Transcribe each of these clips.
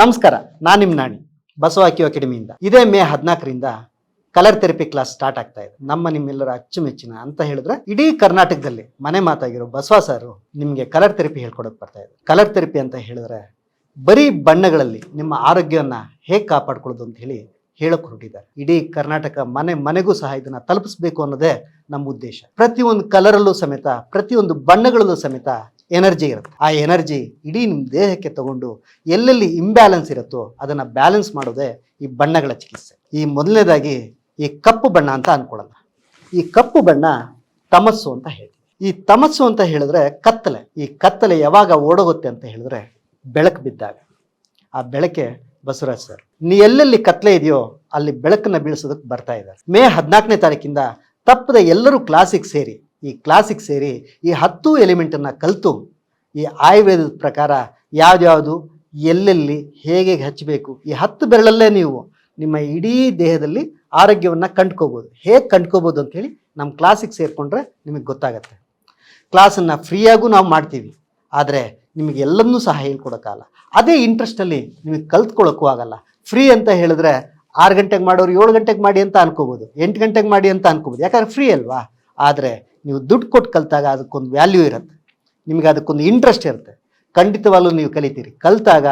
ನಮಸ್ಕಾರ, ನಾನು ನಿಮ್ಮ ನಾಣಿ, ಬಸವಾಕಿ ಅಕಾಡೆಮಿಯಿಂದ. ಇದೇ ಮೇ ಹದಿನಾಲ್ಕರಿಂದ ಕಲರ್ ಥೆರಪಿ ಕ್ಲಾಸ್ ಸ್ಟಾರ್ಟ್ ಆಗ್ತಾ ಇದೆ. ನಮ್ಮ ನಿಮ್ಮೆಲ್ಲರ ಅಚ್ಚುಮೆಚ್ಚಿನ ಅಂತ ಹೇಳಿದ್ರೆ, ಇಡೀ ಕರ್ನಾಟಕದಲ್ಲಿ ಮನೆ ಮಾತಾಗಿರೋ ಬಸವ ಸರ್ ನಿಮಗೆ ಕಲರ್ ಥೆರಪಿ ಹೇಳ್ಕೊಡೋಕೆ ಬರ್ತಾ ಇದೆ ಕಲರ್ ಥೆರಪಿ ಅಂತ ಹೇಳಿದ್ರೆ, ಬರೀ ಬಣ್ಣಗಳಲ್ಲಿ ನಿಮ್ಮ ಆರೋಗ್ಯವನ್ನು ಹೇಗೆ ಕಾಪಾಡ್ಕೊಳ್ಳೋದು ಅಂತ ಹೇಳಿ ಹೇಳಕ್ ಹೊರಟಿದ್ದಾರೆ. ಇಡೀ ಕರ್ನಾಟಕ ಮನೆ ಮನೆಗೂ ಸಹ ಇದನ್ನ ತಲುಪಿಸ್ಬೇಕು ಅನ್ನೋದೇ ನಮ್ಮ ಉದ್ದೇಶ. ಪ್ರತಿಯೊಂದು ಕಲರಲ್ಲೂ ಸಮೇತ, ಪ್ರತಿಯೊಂದು ಬಣ್ಣಗಳಲ್ಲೂ ಸಮೇತ ಎನರ್ಜಿ ಇರುತ್ತೆ. ಆ ಎನರ್ಜಿ ಇಡೀ ನಿಮ್ಮ ದೇಹಕ್ಕೆ ತಗೊಂಡು ಎಲ್ಲೆಲ್ಲಿ ಇಂಬ್ಯಾಲೆನ್ಸ್ ಇರುತ್ತೋ ಅದನ್ನು ಬ್ಯಾಲೆನ್ಸ್ ಮಾಡೋದೇ ಈ ಬಣ್ಣಗಳ ಚಿಕಿತ್ಸೆ. ಈ ಮೊದಲನೇದಾಗಿ ಈ ಕಪ್ಪು ಬಣ್ಣ ಅಂತ ಅನ್ಕೊಳ್ಳೋಣ. ಈ ಕಪ್ಪು ಬಣ್ಣ ತಮಸ್ಸು ಅಂತ ಹೇಳಿ ಈ ತಮಸ್ಸು ಅಂತ ಹೇಳಿದ್ರೆ ಕತ್ತಲೆ. ಈ ಕತ್ತಲೆ ಯಾವಾಗ ಓಡೋಗುತ್ತೆ ಅಂತ ಹೇಳಿದ್ರೆ ಬೆಳಕು ಬಿದ್ದಾಗ. ಆ ಬೆಳಕೆ ಬಸವರಾಜ್ ಸರ್, ನೀ ಎಲ್ಲೆಲ್ಲಿ ಕತ್ತಲೆ ಇದೆಯೋ ಅಲ್ಲಿ ಬೆಳಕನ್ನು ಬೀಳಿಸೋದಕ್ಕೆ ಬರ್ತಾ ಇದ್ದಾರೆ. ಮೇ ಹದಿನಾಲ್ಕನೇ ತಾರೀಕಿಂದ ತಪ್ಪದೆ ಎಲ್ಲರೂ ಕ್ಲಾಸಿಗೆ ಸೇರಿ ಈ ಕ್ಲಾಸಿಗೆ ಸೇರಿ ಈ ಹತ್ತು ಎಲಿಮೆಂಟನ್ನು ಕಲಿತು ಈ ಆಯುರ್ವೇದದ ಪ್ರಕಾರ ಯಾವ್ದ್ಯಾವುದು, ಎಲ್ಲೆಲ್ಲಿ ಹೇಗೆ ಹಚ್ಚಬೇಕು, ಈ ಹತ್ತು ಬೆರಳಲ್ಲೇ ನೀವು ನಿಮ್ಮ ಇಡೀ ದೇಹದಲ್ಲಿ ಆರೋಗ್ಯವನ್ನು ಕಂಡ್ಕೋಬೋದು. ಹೇಗೆ ಕಂಡ್ಕೋಬೋದು ಅಂಥೇಳಿ ನಮ್ಮ ಕ್ಲಾಸಿಗೆ ಸೇರಿಕೊಂಡ್ರೆ ನಿಮಗೆ ಗೊತ್ತಾಗತ್ತೆ. ಕ್ಲಾಸನ್ನು ಫ್ರೀಯಾಗೂ ನಾವು ಮಾಡ್ತೀವಿ. ಆದರೆ ನಿಮಗೆ ಎಲ್ಲನ್ನೂ ಸಹ ಹೇಳ್ಕೊಡೋಕ್ಕಾಗಲ್ಲ. ಅದೇ ಇಂಟ್ರೆಸ್ಟಲ್ಲಿ ನಿಮಗೆ ಕಲ್ತ್ಕೊಳ್ಳೋಕ್ಕೂ ಆಗಲ್ಲ. ಫ್ರೀ ಅಂತ ಹೇಳಿದ್ರೆ ಆರು ಗಂಟೆಗೆ ಮಾಡೋರು ಏಳು ಗಂಟೆಗೆ ಮಾಡಿ ಅಂತ ಅನ್ಕೋಬೋದು. ಎಂಟು ಗಂಟೆಗೆ ಮಾಡಿ ಅಂತ ಅನ್ಕೋಬೋದು. ಯಾಕಂದ್ರೆ ಫ್ರೀ ಅಲ್ವಾ? ಆದರೆ ನೀವು ದುಡ್ಡು ಕೊಟ್ಟು ಕಲಿತಾಗ ಅದಕ್ಕೊಂದು ವ್ಯಾಲ್ಯೂ ಇರುತ್ತೆ. ನಿಮಗೆ ಅದಕ್ಕೊಂದು ಇಂಟ್ರೆಸ್ಟ್ ಇರುತ್ತೆ. ಖಂಡಿತವಾಗ್ಲೂ ನೀವು ಕಲಿತೀರಿ. ಕಲಿತಾಗ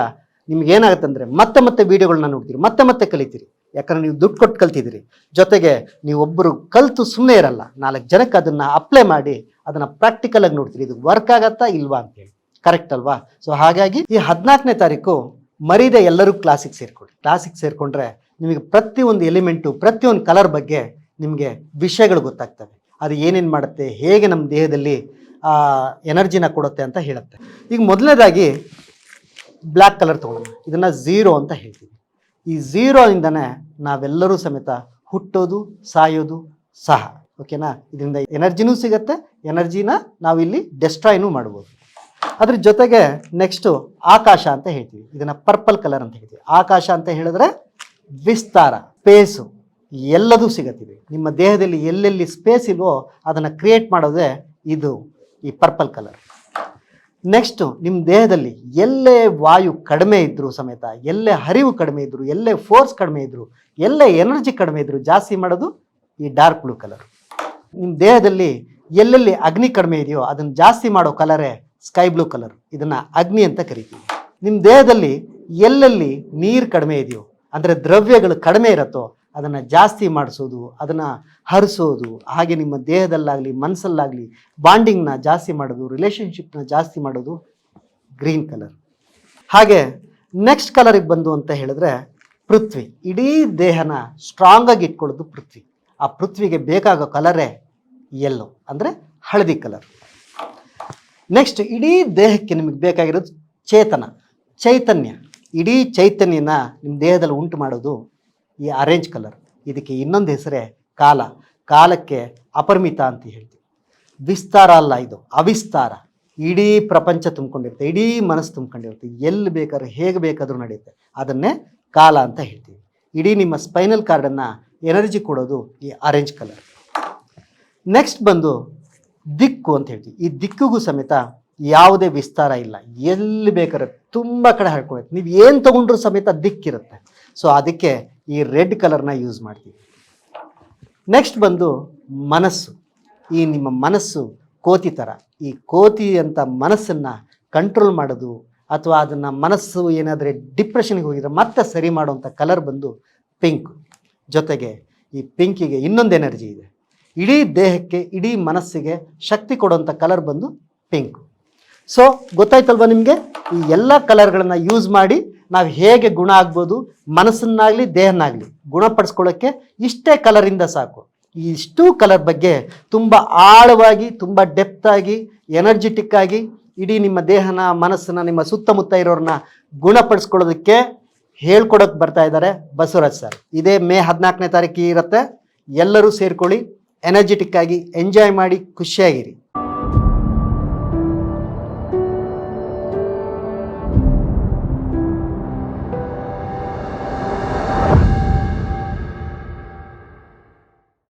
ನಿಮ್ಗೆ ಏನಾಗುತ್ತೆ ಅಂದರೆ ಮತ್ತೆ ಮತ್ತೆ ವೀಡಿಯೋಗಳನ್ನ ನೋಡ್ತೀರಿ. ಮತ್ತೆ ಮತ್ತೆ ಕಲಿತೀರಿ. ಯಾಕಂದ್ರೆ ನೀವು ದುಡ್ಡು ಕೊಟ್ಟು ಕಲ್ತಿದ್ದೀರಿ. ಜೊತೆಗೆ ನೀವು ಒಬ್ಬರು ಕಲ್ತು ಸುಮ್ಮನೆ ಇರಲ್ಲ. ನಾಲ್ಕು ಜನಕ್ಕೆ ಅದನ್ನು ಅಪ್ಲೈ ಮಾಡಿ ಅದನ್ನು ಪ್ರಾಕ್ಟಿಕಲ್ ಆಗಿ ನೋಡ್ತೀರಿ. ಇದು ವರ್ಕ್ ಆಗತ್ತಾ ಇಲ್ವಾ ಅಂತೇಳಿ ಕರೆಕ್ಟ್ ಅಲ್ವಾ? ಸೊ ಹಾಗಾಗಿ ಈ ಹದಿನಾಲ್ಕನೇ ತಾರೀಕು ಮರೀದೆ ಎಲ್ಲರೂ ಕ್ಲಾಸಿಗೆ ಸೇರಿಕೊಡಿ ಕ್ಲಾಸಿಗೆ ಸೇರಿಕೊಂಡ್ರೆ ನಿಮಗೆ ಪ್ರತಿಯೊಂದು ಎಲಿಮೆಂಟು ಪ್ರತಿಯೊಂದು ಕಲರ್ ಬಗ್ಗೆ ನಿಮಗೆ ವಿಷಯಗಳು ಗೊತ್ತಾಗ್ತವೆ. ಅದು ಏನೇನು ಮಾಡುತ್ತೆ, ಹೇಗೆ ನಮ್ಮ ದೇಹದಲ್ಲಿ ಎನರ್ಜಿನ ಕೊಡುತ್ತೆ ಅಂತ ಹೇಳುತ್ತೆ. ಈಗ ಮೊದಲನೇದಾಗಿ ಬ್ಲ್ಯಾಕ್ ಕಲರ್ ತೊಗೊಳ್ಳೋಣ. ಇದನ್ನು ಝೀರೋ ಅಂತ ಹೇಳ್ತೀವಿ. ಈ ಝೀರೋಯಿಂದನೇ ನಾವೆಲ್ಲರೂ ಸಮೇತ ಹುಟ್ಟೋದು, ಸಾಯೋದು ಸಹ. ಓಕೆನಾ ಇದರಿಂದ ಎನರ್ಜಿನೂ ಸಿಗುತ್ತೆ ಎನರ್ಜಿನ ನಾವಿಲ್ಲಿ ಡೆಸ್ಟ್ರಾಯ್ನೂ ಮಾಡ್ಬೋದು. ಅದ್ರ ಜೊತೆಗೆ ನೆಕ್ಸ್ಟು ಆಕಾಶ ಅಂತ ಹೇಳ್ತೀವಿ. ಇದನ್ನು ಪರ್ಪಲ್ ಕಲರ್ ಅಂತ ಹೇಳ್ತೀವಿ. ಆಕಾಶ ಅಂತ ಹೇಳಿದ್ರೆ ವಿಸ್ತಾರ ಸ್ಪೇಸು ಎಲ್ಲದೂ ಸಿಗತ್ತಿದೆ. ನಿಮ್ಮ ದೇಹದಲ್ಲಿ ಎಲ್ಲೆಲ್ಲಿ ಸ್ಪೇಸ್ ಇಲ್ವೋ ಅದನ್ನು ಕ್ರಿಯೇಟ್ ಮಾಡೋದೇ ಇದು ಈ ಪರ್ಪಲ್ ಕಲರ್ ನೆಕ್ಸ್ಟು ನಿಮ್ಮ ದೇಹದಲ್ಲಿ ಎಲ್ಲೇ ವಾಯು ಕಡಿಮೆ ಇದ್ದರೂ ಸಮೇತ, ಎಲ್ಲೇ ಹರಿವು ಕಡಿಮೆ ಇದ್ದರೂ ಎಲ್ಲೇ ಫೋರ್ಸ್ ಕಡಿಮೆ ಇದ್ದರೂ ಎಲ್ಲೇ ಎನರ್ಜಿ ಕಡಿಮೆ ಇದ್ದರೂ ಜಾಸ್ತಿ ಮಾಡೋದು ಈ ಡಾರ್ಕ್ ಬ್ಲೂ ಕಲರ್ ನಿಮ್ಮ ದೇಹದಲ್ಲಿ ಎಲ್ಲೆಲ್ಲಿ ಅಗ್ನಿ ಕಡಿಮೆ ಇದೆಯೋ ಅದನ್ನು ಜಾಸ್ತಿ ಮಾಡೋ ಕಲರೇ ಸ್ಕೈ ಬ್ಲೂ ಕಲರ್ ಇದನ್ನು ಅಗ್ನಿ ಅಂತ ಕರಿತೀವಿ. ನಿಮ್ಮ ದೇಹದಲ್ಲಿ ಎಲ್ಲೆಲ್ಲಿ ನೀರು ಕಡಿಮೆ ಇದೆಯೋ, ಅಂದರೆ ದ್ರವ್ಯಗಳು ಕಡಿಮೆ ಇರುತ್ತೋ ಅದನ್ನು ಜಾಸ್ತಿ ಮಾಡಿಸೋದು, ಅದನ್ನು ಹರಿಸೋದು, ಹಾಗೆ ನಿಮ್ಮ ದೇಹದಲ್ಲಾಗಲಿ ಮನಸ್ಸಲ್ಲಾಗಲಿ ಬಾಂಡಿಂಗ್ನ ಜಾಸ್ತಿ ಮಾಡೋದು ರಿಲೇಷನ್ಶಿಪ್ನ ಜಾಸ್ತಿ ಮಾಡೋದು ಗ್ರೀನ್ ಕಲರ್ ಹಾಗೆ ನೆಕ್ಸ್ಟ್ ಕಲರಿಗೆ ಬಂದು ಅಂತ ಹೇಳಿದ್ರೆ ಪೃಥ್ವಿ. ಇಡೀ ದೇಹನ ಸ್ಟ್ರಾಂಗಾಗಿ ಇಟ್ಕೊಳ್ಳೋದು ಪೃಥ್ವಿ. ಆ ಪೃಥ್ವಿಗೆ ಬೇಕಾಗೋ ಕಲರೇ ಎಲ್ಲೋ ಅಂದರೆ ಹಳದಿ ಕಲರ್ ನೆಕ್ಸ್ಟ್ ಇಡೀ ದೇಹಕ್ಕೆ ನಿಮಗೆ ಬೇಕಾಗಿರೋದು ಚೇತನ. ಚೈತನ್ಯ. ಇಡೀ ಚೈತನ್ಯನ ನಿಮ್ಮ ದೇಹದಲ್ಲಿ ಉಂಟು ಮಾಡೋದು ಈ ಆರೆಂಜ್ ಕಲರ್ ಇದಕ್ಕೆ ಇನ್ನೊಂದು ಹೆಸರೇ ಕಾಲ. ಕಾಲಕ್ಕೆ ಅಪರಿಮಿತ ಅಂತ ಹೇಳ್ತೀವಿ. ವಿಸ್ತಾರ ಅಲ್ಲ ಇದು, ಅವಿಸ್ತಾರ. ಇಡೀ ಪ್ರಪಂಚ ತುಂಬಿಕೊಂಡಿರುತ್ತೆ, ಇಡೀ ಮನಸ್ಸು ತುಂಬಿಕೊಂಡಿರುತ್ತೆ. ಎಲ್ಲಿ ಬೇಕಾದ್ರೂ, ಹೇಗೆ ಬೇಕಾದರೂ ನಡೆಯುತ್ತೆ. ಅದನ್ನೇ ಕಾಲ ಅಂತ ಹೇಳ್ತೀವಿ. ಇಡೀ ನಿಮ್ಮ ಸ್ಪೈನಲ್ ಕಾರ್ಡನ್ನು ಎನರ್ಜಿ ಕೊಡೋದು ಈ ಆರೆಂಜ್ ಕಲರ್ ನೆಕ್ಸ್ಟ್ ಬಂದು ದಿಕ್ಕು ಅಂತ ಹೇಳ್ತೀವಿ. ಈ ದಿಕ್ಕಿಗೂ ಸಮೇತ ಯಾವುದೇ ವಿಸ್ತಾರ ಇಲ್ಲ. ಎಲ್ಲಿ ಬೇಕಾದ್ರೆ ತುಂಬ ಕಡೆ ಹರ್ಕೊಳುತ್ತೆ ನೀವು ಏನು ತೊಗೊಂಡ್ರೂ ಸಮೇತ ದಿಕ್ಕಿರುತ್ತೆ. ಸೊ ಅದಕ್ಕೆ ಈ ರೆಡ್ ಕಲರ್ನ ಯೂಸ್ ಮಾಡ್ತೀವಿ. ನೆಕ್ಸ್ಟ್ ಬಂದು ಮನಸ್ಸು. ಈ ನಿಮ್ಮ ಮನಸ್ಸು ಕೋತಿ ಥರ ಈ ಕೋತಿ ಅಂತ ಮನಸ್ಸನ್ನು ಕಂಟ್ರೋಲ್ ಮಾಡೋದು ಅಥವಾ ಅದನ್ನು ಮನಸ್ಸು ಏನಾದರೆ ಡಿಪ್ರೆಷನ್ಗೆ ಹೋಗಿದ್ರೆ ಮತ್ತೆ ಸರಿ ಮಾಡುವಂಥ ಕಲರ್ ಬಂದು ಪಿಂಕ್ ಜೊತೆಗೆ ಈ ಪಿಂಕಿಗೆ ಇನ್ನೊಂದು ಎನರ್ಜಿ ಇದೆ. ಇಡೀ ದೇಹಕ್ಕೆ, ಇಡೀ ಮನಸ್ಸಿಗೆ ಶಕ್ತಿ ಕೊಡುವಂಥ ಕಲರ್ ಬಂದು ಪಿಂಕ್ ಸೊ ಗೊತ್ತಾಯ್ತಲ್ವ ನಿಮಗೆ? ಈ ಎಲ್ಲ ಕಲರ್ಗಳನ್ನು ಯೂಸ್ ಮಾಡಿ ನಾವು ಹೇಗೆ ಗುಣ ಆಗ್ಬೋದು, ಮನಸ್ಸನ್ನಾಗಲಿ ದೇಹನಾಗಲಿ ಗುಣಪಡಿಸ್ಕೊಳ್ಳೋಕ್ಕೆ ಇಷ್ಟೇ ಕಲರಿಂದ ಸಾಕು. ಇಷ್ಟೂ ಕಲರ್ ಬಗ್ಗೆ ತುಂಬ ಆಳವಾಗಿ, ತುಂಬ ಡೆಪ್ತಾಗಿ ಎನರ್ಜೆಟಿಕ್ ಆಗಿ ಇಡೀ ನಿಮ್ಮ ದೇಹನ, ಮನಸ್ಸನ್ನ, ನಿಮ್ಮ ಸುತ್ತಮುತ್ತ ಇರೋರನ್ನ ಗುಣಪಡಿಸ್ಕೊಳ್ಳೋದಕ್ಕೆ ಹೇಳ್ಕೊಡೋಕೆ ಬರ್ತಾ ಇದ್ದಾರೆ ಬಸವರಾಜ್ ಸರ್. ಇದೇ ಮೇ ಹದಿನಾಲ್ಕನೇ ತಾರೀಕಿಗೆ ಇರುತ್ತೆ. ಎಲ್ಲರೂ ಸೇರ್ಕೊಳ್ಳಿ ಎನರ್ಜೆಟಿಕ್ ಆಗಿ ಎಂಜಾಯ್ ಮಾಡಿ, ಖುಷಿಯಾಗಿರಿ.